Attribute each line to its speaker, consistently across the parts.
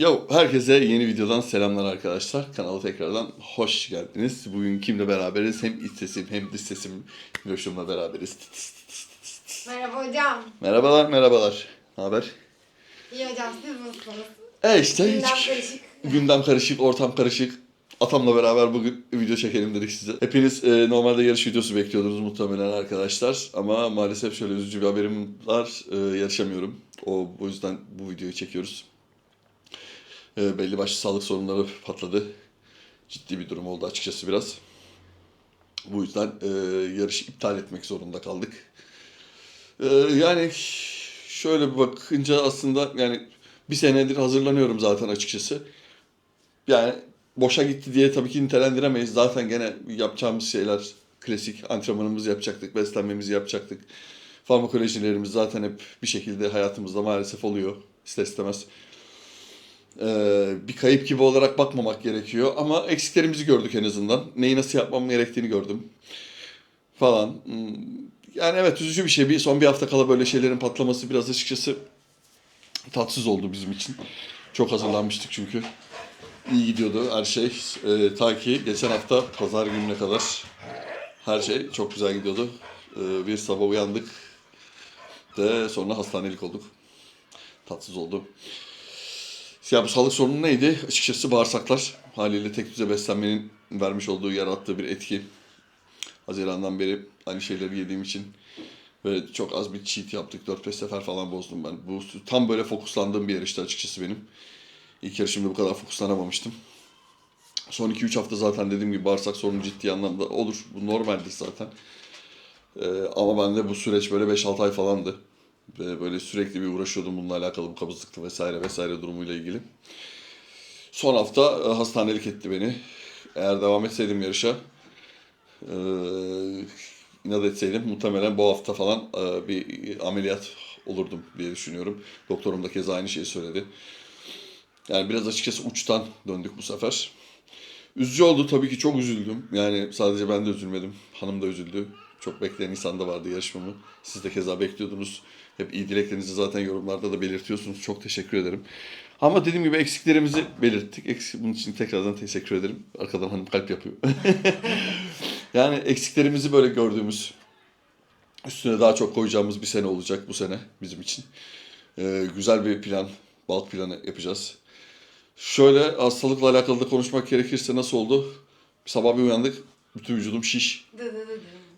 Speaker 1: Yo, herkese yeni videodan selamlar arkadaşlar. Kanala tekrardan hoş geldiniz. Bugün kimle beraberiz? Hem iç sesim hem dış sesim Loşum'la beraberiz.
Speaker 2: Merhaba hocam.
Speaker 1: Merhabalar, merhabalar. Ne haber?
Speaker 2: İyi hocam siz nasılsınız?
Speaker 1: E işte
Speaker 2: Gündem
Speaker 1: hiç.
Speaker 2: karışık.
Speaker 1: Gündem karışık, ortam karışık. Atamla beraber bugün video çekelim dedik size. Hepiniz e, normalde yarış videosu bekliyordunuz muhtemelen arkadaşlar. Ama maalesef şöyle üzücü bir haberim var. E, yarışamıyorum. O, o yüzden bu videoyu çekiyoruz. E, belli başlı sağlık sorunları patladı. Ciddi bir durum oldu açıkçası biraz. Bu yüzden e, yarışı iptal etmek zorunda kaldık. E, yani şöyle bir bakınca aslında yani bir senedir hazırlanıyorum zaten açıkçası. Yani boşa gitti diye tabii ki nitelendiremeyiz. Zaten gene yapacağımız şeyler klasik antrenmanımızı yapacaktık, beslenmemizi yapacaktık. Farmakolojilerimiz zaten hep bir şekilde hayatımızda maalesef oluyor ister istemez. Ee, bir kayıp gibi olarak bakmamak gerekiyor ama eksiklerimizi gördük en azından. Neyi nasıl yapmam gerektiğini gördüm falan. Hmm, Yani evet üzücü bir şey. Bir son bir hafta kala böyle şeylerin patlaması biraz açıkçası tatsız oldu bizim için. Çok hazırlanmıştık çünkü. İyi gidiyordu her şey. Ee, ta ki geçen hafta pazar gününe kadar her şey çok güzel gidiyordu. Ee, bir sabah uyandık de sonra hastanelik olduk. Tatsız oldu. Ya bu sağlık sorunu neydi? Açıkçası bağırsaklar. Haliyle tek düze beslenmenin vermiş olduğu, yarattığı bir etki. Hazirandan beri aynı şeyleri yediğim için ve çok az bir cheat yaptık. 4-5 sefer falan bozdum ben. Bu tam böyle fokuslandığım bir yarıştı açıkçası benim. İlk yarışımda bu kadar fokuslanamamıştım. Son 2-3 hafta zaten dediğim gibi bağırsak sorunu ciddi anlamda olur. Bu normaldir zaten. Ee, ama bende bu süreç böyle 5-6 ay falandı. Ve böyle sürekli bir uğraşıyordum bununla alakalı bu kabızlıklı vesaire vesaire durumuyla ilgili. Son hafta e, hastanelik etti beni. Eğer devam etseydim yarışa, e, inat etseydim muhtemelen bu hafta falan e, bir ameliyat olurdum diye düşünüyorum. Doktorum da keza aynı şeyi söyledi. Yani biraz açıkçası uçtan döndük bu sefer. Üzücü oldu tabii ki çok üzüldüm. Yani sadece ben de üzülmedim. Hanım da üzüldü. Çok bekleyen insan da vardı yarışmamı. Siz de keza bekliyordunuz. Hep iyi dileklerinizi zaten yorumlarda da belirtiyorsunuz. Çok teşekkür ederim. Ama dediğim gibi eksiklerimizi belirttik. Eksik, bunun için tekrardan teşekkür ederim. Arkadan hanım kalp yapıyor. yani eksiklerimizi böyle gördüğümüz, üstüne daha çok koyacağımız bir sene olacak bu sene bizim için. Ee, güzel bir plan, balk planı yapacağız. Şöyle hastalıkla alakalı da konuşmak gerekirse nasıl oldu? Sabah bir uyandık, bütün vücudum şiş.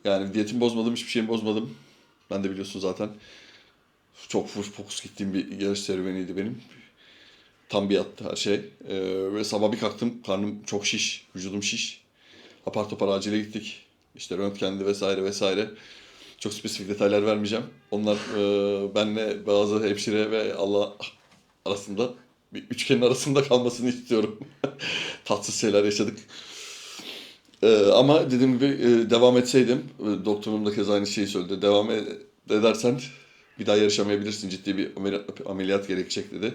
Speaker 1: Yani diyetimi bozmadım, hiçbir şeyimi bozmadım. Ben de biliyorsun zaten. Çok full fokus gittiğim bir yarış serüveniydi benim. Tam bir yattı her şey. Ee, ve sabah bir kalktım, karnım çok şiş, vücudum şiş. Apar topar acile gittik. İşte röntgendi vesaire vesaire. Çok spesifik detaylar vermeyeceğim. Onlar e, benle bazı hemşire ve Allah arasında bir üçgenin arasında kalmasını istiyorum. Tatsız şeyler yaşadık. Ee, ama dediğim gibi e, devam etseydim, e, doktorum da keza aynı şeyi söyledi. Devam e- edersen bir daha yarışamayabilirsin. Ciddi bir ameliyat, ameliyat gerekecek dedi.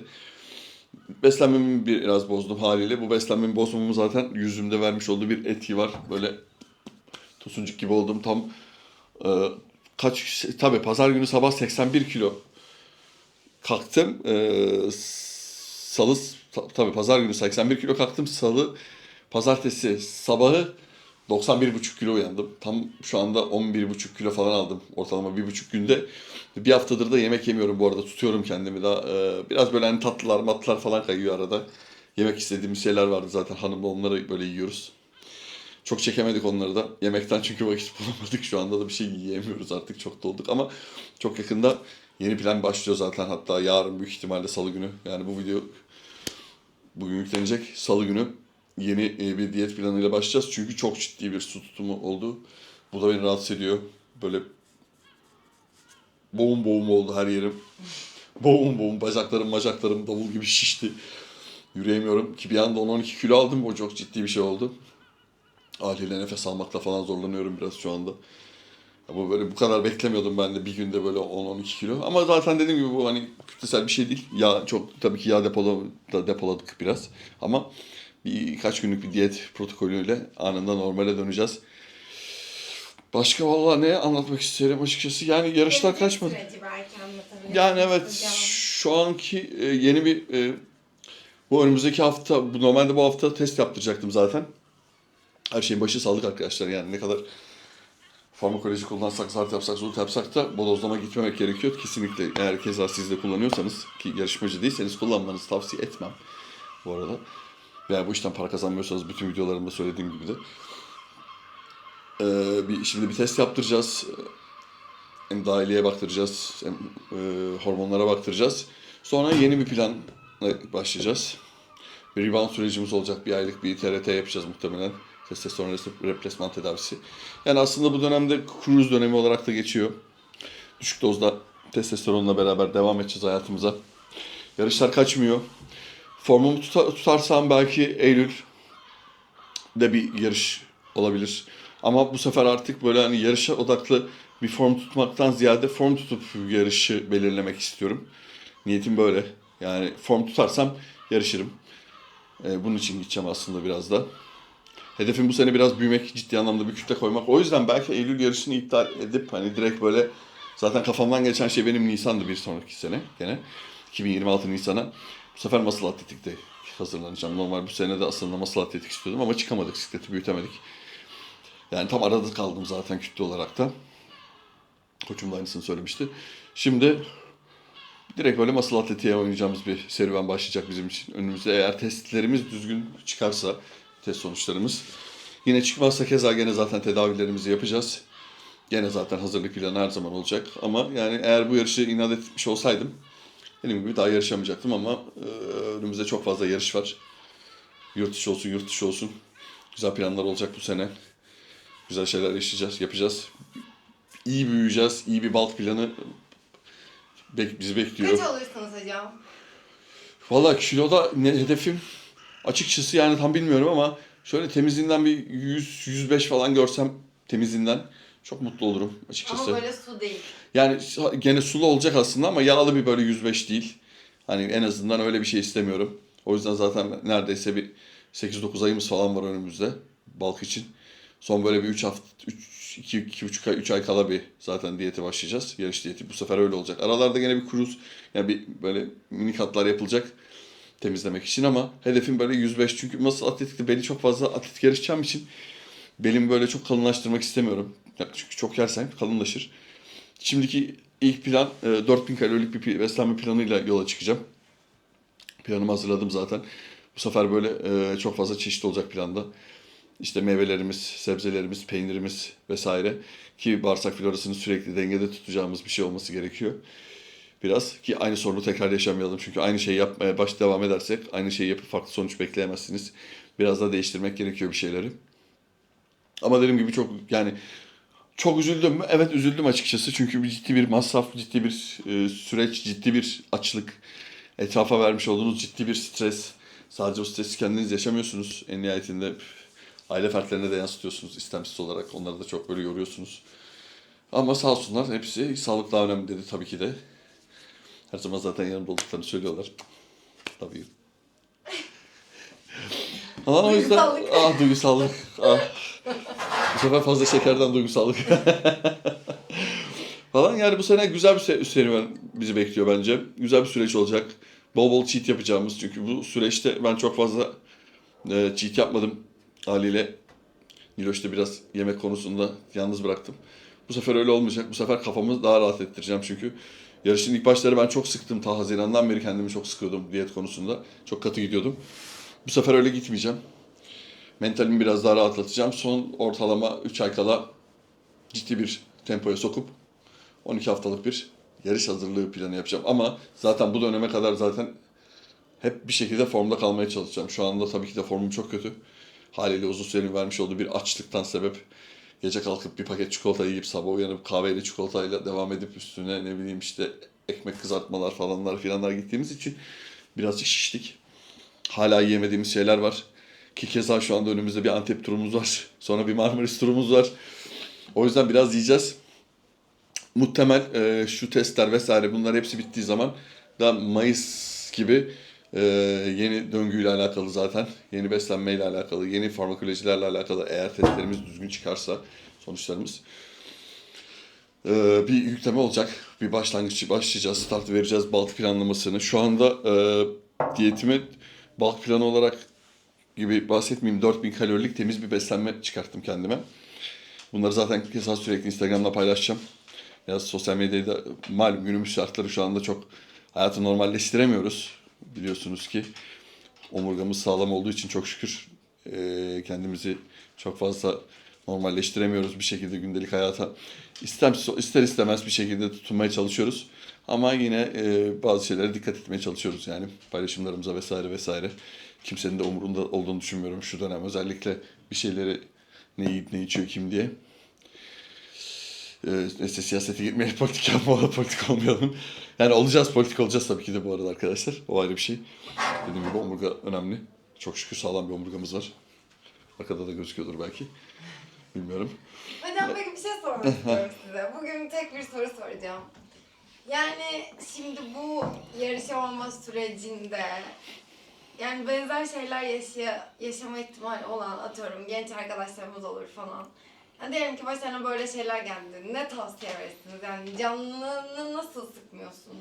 Speaker 1: Beslenmemi biraz bozdum haliyle. Bu beslenmemi bozmamın zaten yüzümde vermiş olduğu bir etki var. Böyle tosuncuk gibi oldum. Tam e, kaç tabii pazar günü sabah 81 kilo kalktım. E, salı tabii pazar günü 81 kilo kalktım. Salı pazartesi sabahı 91,5 kilo uyandım. Tam şu anda 11,5 kilo falan aldım ortalama bir buçuk günde. Bir haftadır da yemek yemiyorum bu arada tutuyorum kendimi daha. Ee, biraz böyle hani tatlılar matlılar falan kayıyor arada. Yemek istediğimiz şeyler vardı zaten hanımla onları böyle yiyoruz. Çok çekemedik onları da. Yemekten çünkü vakit bulamadık. Şu anda da bir şey yiyemiyoruz artık. Çok dolduk ama çok yakında yeni plan başlıyor zaten. Hatta yarın büyük ihtimalle salı günü. Yani bu video bugün yüklenecek. Salı günü yeni e, bir diyet planıyla başlayacağız. Çünkü çok ciddi bir su tutumu oldu. Bu da beni rahatsız ediyor. Böyle boğum boğum oldu her yerim. Boğum boğum bacaklarım bacaklarım davul gibi şişti. Yürüyemiyorum ki bir anda 10-12 kilo aldım. O çok ciddi bir şey oldu. Haliyle nefes almakla falan zorlanıyorum biraz şu anda. Ama böyle bu kadar beklemiyordum ben de bir günde böyle 10-12 kilo. Ama zaten dediğim gibi bu hani kütlesel bir şey değil. Yağ çok tabii ki yağ depola, da depoladık biraz. Ama birkaç günlük bir diyet protokolüyle anında normale döneceğiz. Başka vallahi ne anlatmak isterim açıkçası. Yani yarışlar kaçmadı. Yani evet şu anki e, yeni bir e, Bu önümüzdeki hafta, bu normalde bu hafta test yaptıracaktım zaten. Her şeyin başı sağlık arkadaşlar yani ne kadar farmakoloji kullansak, zart yapsak, zult yapsak da bodozlama gitmemek gerekiyor. Kesinlikle eğer keza siz de kullanıyorsanız ki yarışmacı değilseniz kullanmanızı tavsiye etmem bu arada. Veya bu işten para kazanmıyorsanız bütün videolarımda söylediğim gibi de. Ee, bir, şimdi bir test yaptıracağız. Hem dahiliye baktıracağız, hem e, hormonlara baktıracağız. Sonra yeni bir planla başlayacağız. Bir rebound sürecimiz olacak. Bir aylık bir TRT yapacağız muhtemelen. Testosteron replasman tedavisi. Yani aslında bu dönemde cruise dönemi olarak da geçiyor. Düşük dozda testosteronla beraber devam edeceğiz hayatımıza. Yarışlar kaçmıyor. Formumu tuta- tutarsam belki Eylül de bir yarış olabilir. Ama bu sefer artık böyle hani yarışa odaklı bir form tutmaktan ziyade form tutup yarışı belirlemek istiyorum. Niyetim böyle. Yani form tutarsam yarışırım. Ee, bunun için gideceğim aslında biraz da. Hedefim bu sene biraz büyümek, ciddi anlamda bir kütle koymak. O yüzden belki Eylül yarışını iptal edip hani direkt böyle zaten kafamdan geçen şey benim Nisan'dı bir sonraki sene gene. 2026 Nisan'a. Bu sefer masal atletikte hazırlanacağım. Normal bu sene de aslında masal atletik istiyordum ama çıkamadık. Bisikleti büyütemedik. Yani tam arada kaldım zaten kütle olarak da. Koçum da aynısını söylemişti. Şimdi direkt böyle masal atletiğe oynayacağımız bir serüven başlayacak bizim için. Önümüzde eğer testlerimiz düzgün çıkarsa test sonuçlarımız. Yine çıkmazsa keza gene zaten tedavilerimizi yapacağız. Gene zaten hazırlık planı her zaman olacak. Ama yani eğer bu yarışı inat etmiş olsaydım benim gibi daha yarışamayacaktım ama e, önümüzde çok fazla yarış var. Yurt dışı olsun, yurt dışı olsun. Güzel planlar olacak bu sene. Güzel şeyler yaşayacağız, yapacağız. İyi büyüyeceğiz. iyi bir balk planı bek- bizi bekliyor.
Speaker 2: Kaç olursunuz hocam?
Speaker 1: Valla kiloda ne hedefim açıkçası yani tam bilmiyorum ama şöyle temizliğinden bir 100-105 falan görsem temizliğinden çok mutlu olurum açıkçası.
Speaker 2: Ama böyle su değil.
Speaker 1: Yani gene sulu olacak aslında ama yağlı bir böyle 105 değil. Hani en azından öyle bir şey istemiyorum. O yüzden zaten neredeyse bir 8-9 ayımız falan var önümüzde balk için. Son böyle bir 3 hafta, 3, 2, 2,5 ay, 3 ay kala bir zaten diyete başlayacağız. Yarış diyeti. Bu sefer öyle olacak. Aralarda gene bir kruz, yani bir böyle minik hatlar yapılacak temizlemek için ama hedefim böyle 105. Çünkü nasıl atletikte beli çok fazla atletik yarışacağım için belimi böyle çok kalınlaştırmak istemiyorum. Çünkü çok yersen kalınlaşır. Şimdiki ilk plan e, 4000 kalorilik bir beslenme planıyla yola çıkacağım. Planımı hazırladım zaten. Bu sefer böyle e, çok fazla çeşit olacak planda. İşte meyvelerimiz, sebzelerimiz, peynirimiz vesaire. Ki bağırsak florasını sürekli dengede tutacağımız bir şey olması gerekiyor. Biraz ki aynı sorunu tekrar yaşamayalım. Çünkü aynı şeyi yapmaya baş devam edersek aynı şeyi yapıp farklı sonuç bekleyemezsiniz. Biraz da değiştirmek gerekiyor bir şeyleri. Ama dediğim gibi çok yani çok üzüldüm mü? Evet üzüldüm açıkçası. Çünkü bir ciddi bir masraf, ciddi bir e, süreç, ciddi bir açlık. Etrafa vermiş olduğunuz ciddi bir stres. Sadece o stresi kendiniz yaşamıyorsunuz. En nihayetinde aile fertlerine de yansıtıyorsunuz istemsiz olarak. Onları da çok böyle yoruyorsunuz. Ama sağ olsunlar hepsi sağlık daha önemli dedi tabii ki de. Her zaman zaten yanımda olduklarını söylüyorlar. Tabii. Ama o yüzden... Ah duygusallık. Ah. Bu sefer fazla şekerden duygusallık. Falan yani bu sene güzel bir se- serüven bizi bekliyor bence. Güzel bir süreç olacak. Bol bol cheat yapacağımız çünkü bu süreçte ben çok fazla e, cheat yapmadım haliyle. Niloş'ta biraz yemek konusunda yalnız bıraktım. Bu sefer öyle olmayacak. Bu sefer kafamı daha rahat ettireceğim çünkü. Yarışın ilk başları ben çok sıktım. Ta Haziran'dan beri kendimi çok sıkıyordum diyet konusunda. Çok katı gidiyordum. Bu sefer öyle gitmeyeceğim. Mentalimi biraz daha rahatlatacağım. Son ortalama 3 ay kala ciddi bir tempoya sokup 12 haftalık bir yarış hazırlığı planı yapacağım. Ama zaten bu döneme kadar zaten hep bir şekilde formda kalmaya çalışacağım. Şu anda tabii ki de formum çok kötü. Haliyle uzun sürenin vermiş olduğu bir açlıktan sebep gece kalkıp bir paket çikolata yiyip sabah uyanıp kahveyle çikolatayla devam edip üstüne ne bileyim işte ekmek kızartmalar falanlar filanlar gittiğimiz için birazcık şiştik. Hala yiyemediğimiz şeyler var. Ki keza şu anda önümüzde bir Antep turumuz var. Sonra bir Marmaris turumuz var. O yüzden biraz yiyeceğiz. Muhtemel e, şu testler vesaire bunlar hepsi bittiği zaman da Mayıs gibi e, yeni döngüyle alakalı zaten, yeni beslenmeyle alakalı, yeni farmakolojilerle alakalı eğer testlerimiz düzgün çıkarsa sonuçlarımız e, bir yükleme olacak. Bir başlangıç başlayacağız, start vereceğiz balk planlamasını. Şu anda e, diyetimi Bulk planı olarak gibi bahsetmeyeyim 4000 kalorilik temiz bir beslenme çıkarttım kendime. Bunları zaten keza sürekli Instagram'da paylaşacağım. Biraz sosyal medyada malum günümüz şartları şu anda çok hayatı normalleştiremiyoruz. Biliyorsunuz ki omurgamız sağlam olduğu için çok şükür eee, kendimizi çok fazla normalleştiremiyoruz bir şekilde gündelik hayata. İster, ister istemez bir şekilde tutunmaya çalışıyoruz. Ama yine eee, bazı şeylere dikkat etmeye çalışıyoruz yani paylaşımlarımıza vesaire vesaire. Kimsenin de umurunda olduğunu düşünmüyorum şu dönem. Özellikle bir şeyleri ne yiyip ne içiyor kim diye. Ee, neyse siyasete gitmeye politik yapmayalım, politik olmayalım. Yani olacağız, politik olacağız tabii ki de bu arada arkadaşlar. O ayrı bir şey. Dediğim gibi omurga önemli. Çok şükür sağlam bir omurgamız var. Arkada da gözüküyordur belki. Bilmiyorum.
Speaker 2: Hocam peki bir şey sormak istiyorum size. Bugün tek bir soru soracağım. Yani şimdi bu yarışa olma sürecinde yani benzer şeyler yaşaya, yaşama ihtimali olan atıyorum genç arkadaşlarımız olur falan. Yani diyelim ki başlarına böyle şeyler geldi. Ne tavsiye verirsiniz? Yani canını nasıl sıkmıyorsun?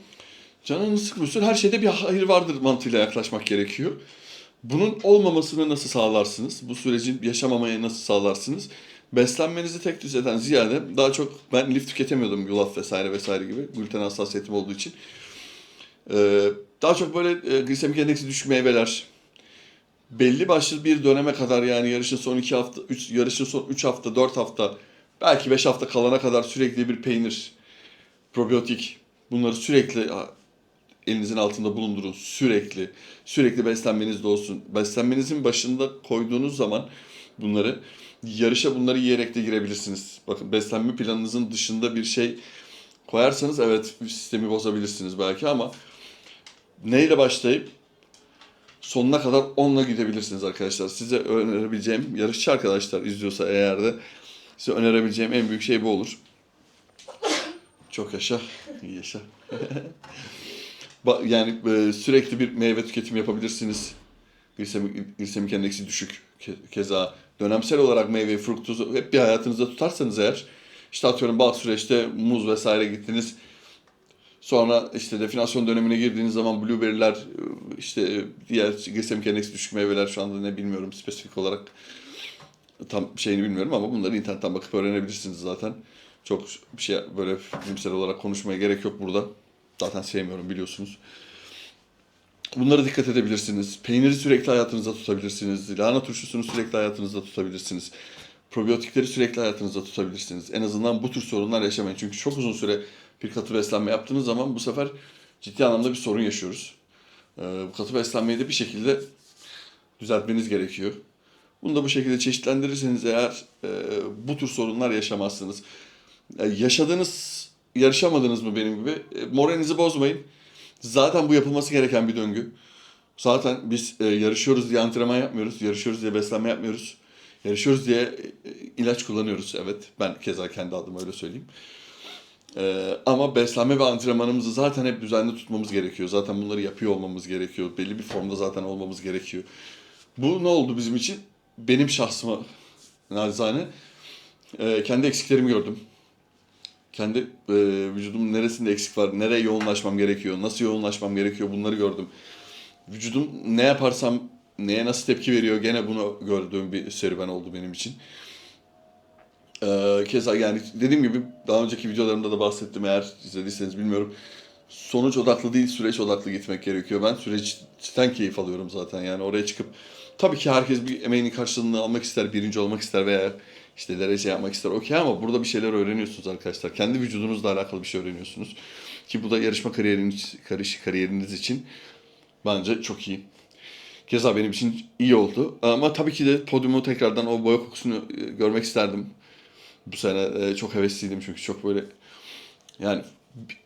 Speaker 1: Canını sıkmıyorsun. Her şeyde bir hayır vardır mantığıyla yaklaşmak gerekiyor. Bunun olmamasını nasıl sağlarsınız? Bu sürecin yaşamamaya nasıl sağlarsınız? Beslenmenizi tek düzeden ziyade daha çok ben lif tüketemiyordum yulaf vesaire vesaire gibi gluten hassasiyetim olduğu için. Ee, daha çok böyle e, glisemik endeksi düşük meyveler, belli başlı bir döneme kadar yani yarışın son 2 hafta, üç, yarışın son 3 hafta, 4 hafta, belki 5 hafta kalana kadar sürekli bir peynir, probiyotik bunları sürekli elinizin altında bulundurun sürekli. Sürekli beslenmenizde olsun. Beslenmenizin başında koyduğunuz zaman bunları yarışa bunları yiyerek de girebilirsiniz. Bakın beslenme planınızın dışında bir şey koyarsanız evet sistemi bozabilirsiniz belki ama neyle başlayıp sonuna kadar onunla gidebilirsiniz arkadaşlar. Size önerebileceğim yarışçı arkadaşlar izliyorsa eğer de size önerebileceğim en büyük şey bu olur. Çok yaşa, iyi yaşa. Yani e, sürekli bir meyve tüketimi yapabilirsiniz. Glisemik, glisemik endeksi düşük. Ke- keza dönemsel olarak meyve, fruktozu hep bir hayatınızda tutarsanız eğer işte atıyorum bazı süreçte muz vesaire gittiniz. Sonra işte definasyon dönemine girdiğiniz zaman blueberry'ler işte diğer glisemik endeksi düşük meyveler şu anda ne bilmiyorum spesifik olarak tam şeyini bilmiyorum ama bunları internetten bakıp öğrenebilirsiniz zaten. Çok bir şey böyle bilimsel olarak konuşmaya gerek yok burada. Zaten sevmiyorum biliyorsunuz. Bunlara dikkat edebilirsiniz. Peyniri sürekli hayatınızda tutabilirsiniz. Lahana turşusunu sürekli hayatınızda tutabilirsiniz. Probiyotikleri sürekli hayatınızda tutabilirsiniz. En azından bu tür sorunlar yaşamayın. Çünkü çok uzun süre bir katı beslenme yaptığınız zaman bu sefer ciddi anlamda bir sorun yaşıyoruz. Ee, bu katı beslenmeyi de bir şekilde düzeltmeniz gerekiyor. Bunu da bu şekilde çeşitlendirirseniz eğer e, bu tür sorunlar yaşamazsınız. E, yaşadığınız, yarışamadınız mı benim gibi? E, moralinizi bozmayın. Zaten bu yapılması gereken bir döngü. Zaten biz e, yarışıyoruz diye antrenman yapmıyoruz. Yarışıyoruz diye beslenme yapmıyoruz. Yarışıyoruz diye ilaç kullanıyoruz. Evet ben keza kendi adıma öyle söyleyeyim. E, ama beslenme ve antrenmanımızı zaten hep düzenli tutmamız gerekiyor. Zaten bunları yapıyor olmamız gerekiyor. Belli bir formda zaten olmamız gerekiyor. Bu ne oldu bizim için? Benim şahsıma narizane e, kendi eksiklerimi gördüm. Kendi e, vücudumun neresinde eksik var, nereye yoğunlaşmam gerekiyor, nasıl yoğunlaşmam gerekiyor bunları gördüm. Vücudum ne yaparsam neye nasıl tepki veriyor gene bunu gördüğüm bir serüven oldu benim için. E, keza yani dediğim gibi daha önceki videolarımda da bahsettim eğer izlediyseniz bilmiyorum. Sonuç odaklı değil süreç odaklı gitmek gerekiyor. Ben süreçten keyif alıyorum zaten yani oraya çıkıp tabii ki herkes bir emeğinin karşılığını almak ister, birinci olmak ister veya işte derece yapmak ister okey ama burada bir şeyler öğreniyorsunuz arkadaşlar. Kendi vücudunuzla alakalı bir şey öğreniyorsunuz. Ki bu da yarışma kariyeriniz, karış, kariyeriniz için bence çok iyi. Keza benim için iyi oldu. Ama tabii ki de podyumu tekrardan o boya kokusunu e, görmek isterdim. Bu sene e, çok hevesliydim çünkü çok böyle yani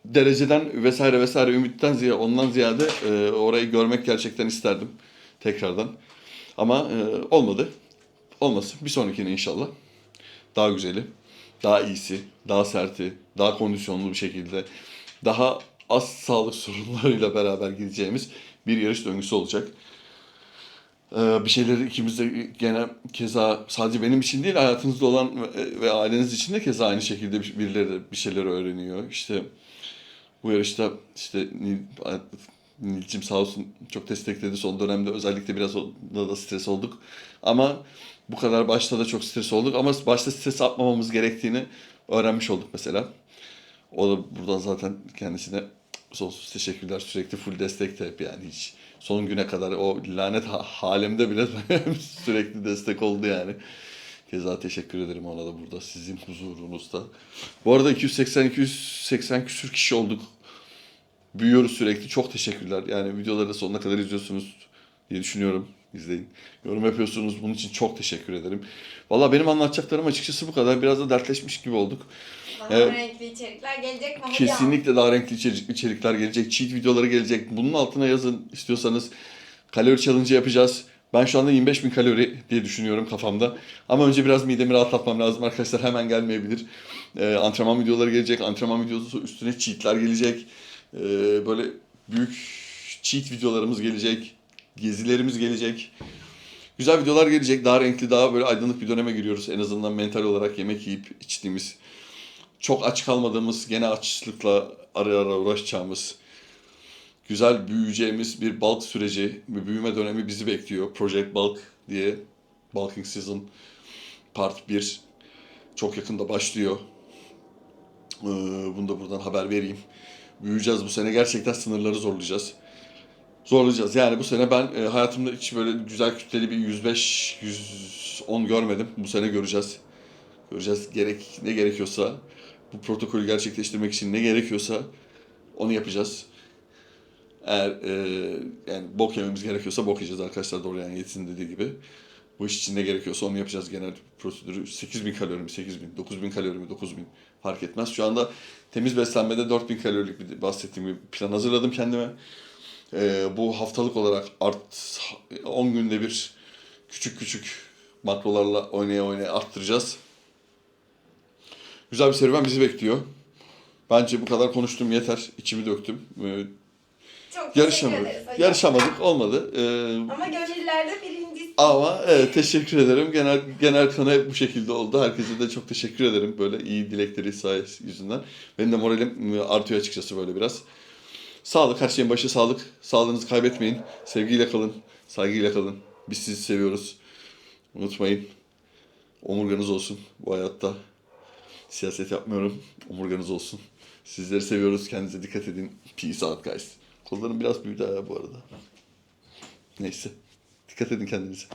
Speaker 1: dereceden vesaire vesaire ümitten ziyade ondan ziyade e, orayı görmek gerçekten isterdim tekrardan. Ama e, olmadı. Olmasın. Bir sonrakine inşallah. Daha güzeli, daha iyisi, daha serti, daha kondisyonlu bir şekilde, daha az sağlık sorunlarıyla beraber gideceğimiz bir yarış döngüsü olacak. Ee, bir şeyleri ikimiz de gene keza sadece benim için değil hayatınızda olan ve, ve aileniz için de keza aynı şekilde bir- birileri bir şeyler öğreniyor. İşte bu yarışta işte Nilcim sağ olsun çok destekledi son dönemde. Özellikle biraz onda da stres olduk. Ama bu kadar başta da çok stres olduk. Ama başta stres atmamamız gerektiğini öğrenmiş olduk mesela. O da buradan zaten kendisine sonsuz teşekkürler. Sürekli full destekte hep yani hiç. Son güne kadar o lanet ha- halimde bile sürekli destek oldu yani. Keza teşekkür ederim ona da burada sizin huzurunuzda. Bu arada 280-280 küsür kişi olduk. Büyüyoruz sürekli. Çok teşekkürler. Yani videoları sonuna kadar izliyorsunuz diye düşünüyorum. İzleyin. Yorum yapıyorsunuz. Bunun için çok teşekkür ederim. Valla benim anlatacaklarım açıkçası bu kadar. Biraz da dertleşmiş gibi olduk.
Speaker 2: Daha
Speaker 1: Evet.
Speaker 2: renkli içerikler gelecek mi hocam?
Speaker 1: Kesinlikle daha renkli içerik- içerikler gelecek. Cheat videoları gelecek. Bunun altına yazın istiyorsanız. Kalori challenge yapacağız. Ben şu anda 25 bin kalori diye düşünüyorum kafamda. Ama önce biraz midemi rahatlatmam lazım arkadaşlar. Hemen gelmeyebilir. Ee, antrenman videoları gelecek. Antrenman videosu üstüne cheatler gelecek. Ee, böyle büyük cheat videolarımız gelecek. Gezilerimiz gelecek. Güzel videolar gelecek. Daha renkli, daha böyle aydınlık bir döneme giriyoruz. En azından mental olarak yemek yiyip içtiğimiz çok aç kalmadığımız, gene açlıkla ara ara uğraşacağımız, güzel büyüyeceğimiz bir bulk süreci, bir büyüme dönemi bizi bekliyor. Project Bulk diye Bulking Season Part 1 çok yakında başlıyor. Ee, bunu da buradan haber vereyim. Büyüyeceğiz bu sene. Gerçekten sınırları zorlayacağız. Zorlayacağız. Yani bu sene ben e, hayatımda hiç böyle güzel kütleli bir 105, 110 görmedim. Bu sene göreceğiz. Göreceğiz. Gerek ne gerekiyorsa bu protokolü gerçekleştirmek için ne gerekiyorsa onu yapacağız. Eğer e, yani bok yememiz gerekiyorsa bok yiyeceğiz arkadaşlar doğru yani Yetsin dediği gibi. Bu iş için ne gerekiyorsa onu yapacağız genel prosedürü. 8000 kalori mi 8000, 9000 kalori mi 9000 fark etmez. Şu anda temiz beslenmede 4000 kalorilik bir bahsettiğim bir plan hazırladım kendime. E, bu haftalık olarak art 10 günde bir küçük küçük makrolarla oynaya oynaya arttıracağız. Güzel bir serüven bizi bekliyor. Bence bu kadar konuştum yeter. İçimi döktüm. Ee,
Speaker 2: Çok
Speaker 1: yarışamadık.
Speaker 2: teşekkür ederiz hocam.
Speaker 1: Yarışamadık. Olmadı. Ee,
Speaker 2: Ama gönüllerde birincisi.
Speaker 1: ama evet, teşekkür ederim. Genel genel kanı hep bu şekilde oldu. Herkese de çok teşekkür ederim böyle iyi dilekleri sayesi yüzünden. Benim de moralim e, artıyor açıkçası böyle biraz. Sağlık, her şeyin başı sağlık. Sağlığınızı kaybetmeyin. Sevgiyle kalın, saygıyla kalın. Biz sizi seviyoruz. Unutmayın. Omurganız olsun bu hayatta. Siyaset yapmıyorum. Omurganız olsun. Sizleri seviyoruz. Kendinize dikkat edin. Peace out guys. Kollarım biraz büyüdü ha bu arada. Neyse. Dikkat edin kendinize.